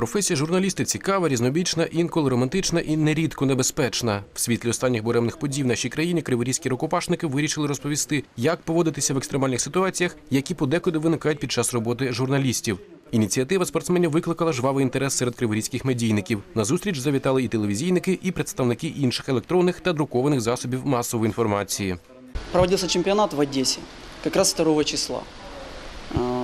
Професія журналісти цікава, різнобічна, інколи романтична і нерідко небезпечна. В світлі останніх буремних подій в нашій країні криворізькі рукопашники вирішили розповісти, як поводитися в екстремальних ситуаціях, які подекуди виникають під час роботи журналістів. Ініціатива спортсменів викликала жвавий інтерес серед криворізьких медійників. На зустріч завітали і телевізійники, і представники інших електронних та друкованих засобів масової інформації. Проводился чемпионат в Одессе, как раз 2 числа.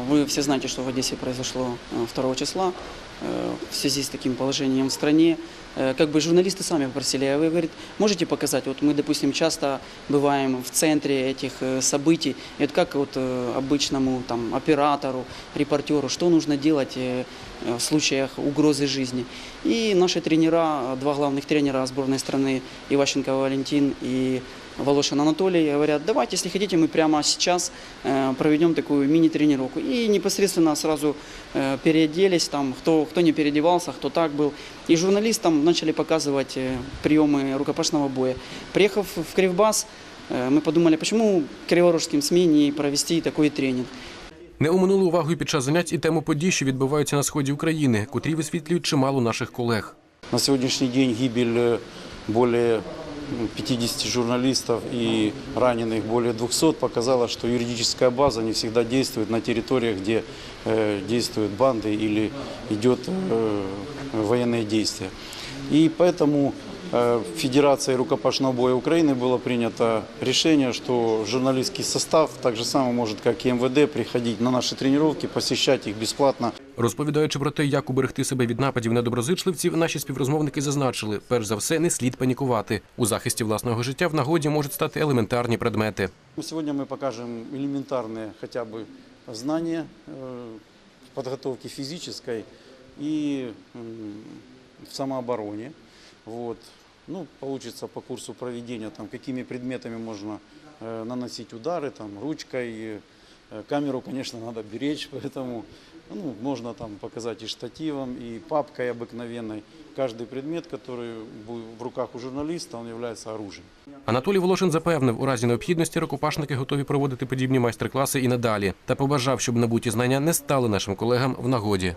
Э, Вы все знаете, что в Одессе произошло э, 2 числа э, в связи с таким положением в стране. Э, Как бы журналисты сами попросили, а вы, говорит, можете показать? Вот мы, допустим, часто бываем в центре этих э, событий. И вот как вот э, обычному там, оператору, репортеру, что нужно делать э, э, в случаях угрозы жизни. И наши тренера, два главных тренера сборной страны, Иващенко Валентин и Волошин Анатолий говорят, давайте, если хотите, мы прямо сейчас э, проведем такую мини-тренировку. И непосредственно сразу э, переоделись, там, кто, кто не переодевался, кто так был. И журналистам начали показывать э, приемы рукопашного боя. Приехав в Кривбас, э, мы подумали, почему криворожским СМИ не провести такой тренинг. Не оминули увагою під час занять і тему подій, що відбуваються на сході України, котрі висвітлюють чимало наших колег. На сегодняшний день гибель э, более м, 50 журналистов и раненых более 200 показала, что юридическая база не всегда действует на территориях, где э, действуют банды или идет э, военные действия. И поэтому э, Федерацией рукопашного боя Украины было принято решение, что журналистский состав так же само может, как и МВД, приходить на наши тренировки, посещать их бесплатно. Розповідаючи про те, як уберегти себе від нападів недоброзичливців, наші співрозмовники зазначили, перш за все, не слід панікувати. У захисті власного життя в нагоді можуть стати елементарні предмети. Ну, Сегодня мы покажем элементарные хотя бы знания э, подготовки физической и м, в самообороне. Вот. Ну, получится по курсу проведения, там, какими предметами можно э, наносить удары, там, ручкой. э, камеру, конечно, надо беречь, поэтому ну, можно там показать и штативом, и папкой обыкновенной. Каждый предмет, который бу- в руках у журналиста, он является оружием. Анатолій Волошин запевнив, у разі необхідності рукопашники готові проводити подібні майстер-класи і надалі, та побажав, щоб набуті знання не стали нашим колегам в нагоді.